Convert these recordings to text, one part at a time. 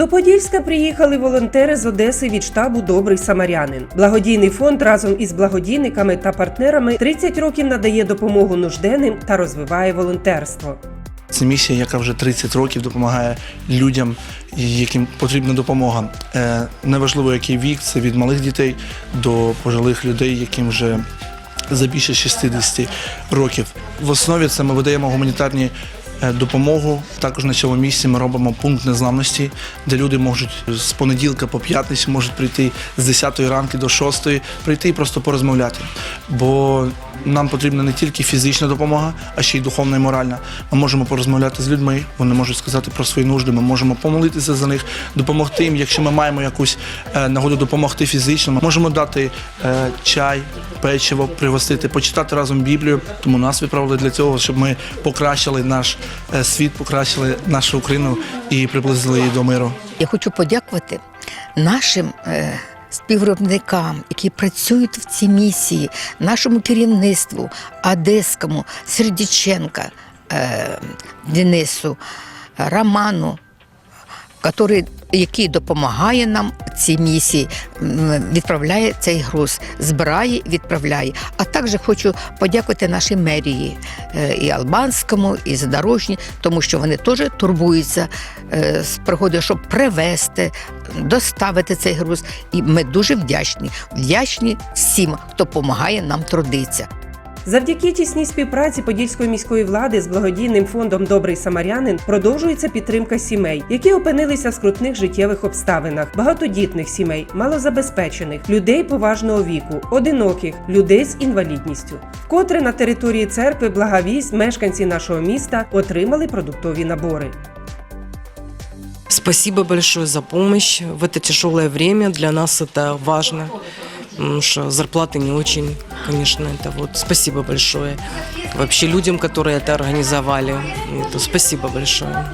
До Подільська приїхали волонтери з Одеси від штабу Добрий Самарянин. Благодійний фонд разом із благодійниками та партнерами 30 років надає допомогу нужденним та розвиває волонтерство. Це місія, яка вже 30 років допомагає людям, яким потрібна допомога. Е, Неважливо, який вік, це від малих дітей до пожилих людей, яким вже за більше 60 років. В основі це ми видаємо гуманітарні допомогу. Також на цьому місці ми робимо пункт незламності, де люди можуть з понеділка по п'ятницю можуть прийти з 10 ранки до 6, прийти і просто порозмовляти. Бо нам потрібна не тільки фізична допомога, а ще й духовна і моральна. Ми можемо порозмовляти з людьми, вони можуть сказати про свої нужди. Ми можемо помолитися за них, допомогти їм. Якщо ми маємо якусь е, нагоду допомогти фізично, ми можемо дати е, чай, печиво, пригостити, почитати разом Біблію. Тому нас відправили для цього, щоб ми покращили наш е, світ, покращили нашу Україну і приблизили її до миру. Я хочу подякувати нашим співробітникам, які працюють в цій місії, нашому керівництву, Одеському, Сердіченка, е, Денису, Роману, який допомагає нам в цій місії, відправляє цей груз, збирає, відправляє. А також хочу подякувати нашій мерії е, і Албанському, і Задорожній, тому що вони теж турбуються е, з пригодою, щоб привезти, доставити цей груз. І ми дуже вдячні. Вдячні всім, хто допомагає нам трудитися. Завдяки тісній співпраці Подільської міської влади з благодійним фондом Добрий Самарянин продовжується підтримка сімей, які опинилися в скрутних життєвих обставинах, багатодітних сімей, малозабезпечених, людей поважного віку, одиноких, людей з інвалідністю. Вкотре на території церкви Благовість мешканці нашого міста отримали продуктові набори. Спасибо большое за помощь. В это тяжелое время для нас это важно Потому что зарплаты не очень, конечно, это вот спасибо большое. Вообще людям, которые это организовали, это спасибо большое.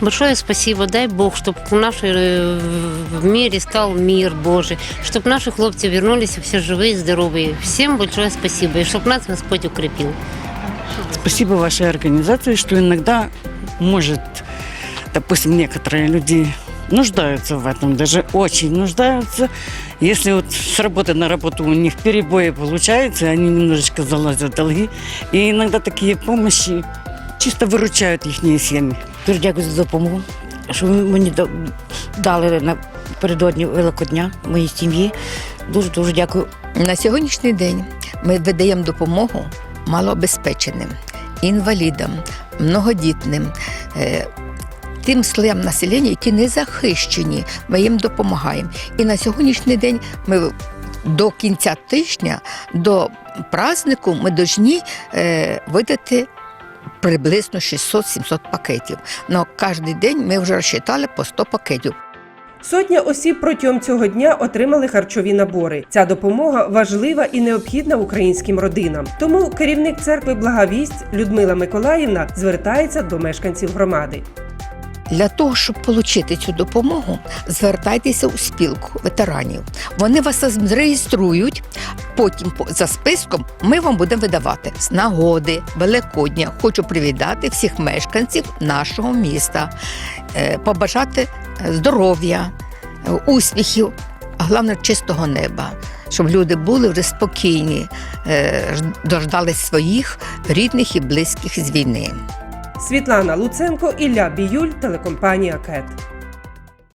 Большое спасибо, дай Бог, чтобы в нашей э, в мире стал мир Божий, чтобы наши хлопцы вернулись все живые, здоровые. Всем большое спасибо, и чтобы нас Господь укрепил. Спасибо вашей организации, что иногда может, допустим, некоторые люди нуждаются в этом, даже очень нуждаются. Если вот с работы на работу у них перебои получаются, они немножечко залазят в долги. И иногда такие помощи чисто выручают их семьи. Дуже дякую за допомогу, що ви мені да- дали напередодні Великодня моїй сім'ї. Дуже дуже дякую. На сьогоднішній день ми видаємо допомогу малообезпеченим, інвалідам, многодітним, е, тим слоям населення, які не захищені. Ми їм допомагаємо. І на сьогоднішній день ми до кінця тижня, до празднику, ми повинні е, видати. Приблизно 600-700 пакетів. Но кожен день ми вже розчитали по 100 пакетів. Сотня осіб протягом цього дня отримали харчові набори. Ця допомога важлива і необхідна українським родинам. Тому керівник церкви Благовість Людмила Миколаївна звертається до мешканців громади. Для того, щоб отримати цю допомогу, звертайтеся у спілку ветеранів. Вони вас зареєструють, потім по- за списком ми вам будемо видавати з нагоди Великодня. Хочу привітати всіх мешканців нашого міста, е, побажати е, здоров'я, е, успіхів, а головне чистого неба. Щоб люди були вже спокійні, дождались своїх рідних і близьких з війни. Світлана Луценко, Ілля Біюль, телекомпанія КЕТ.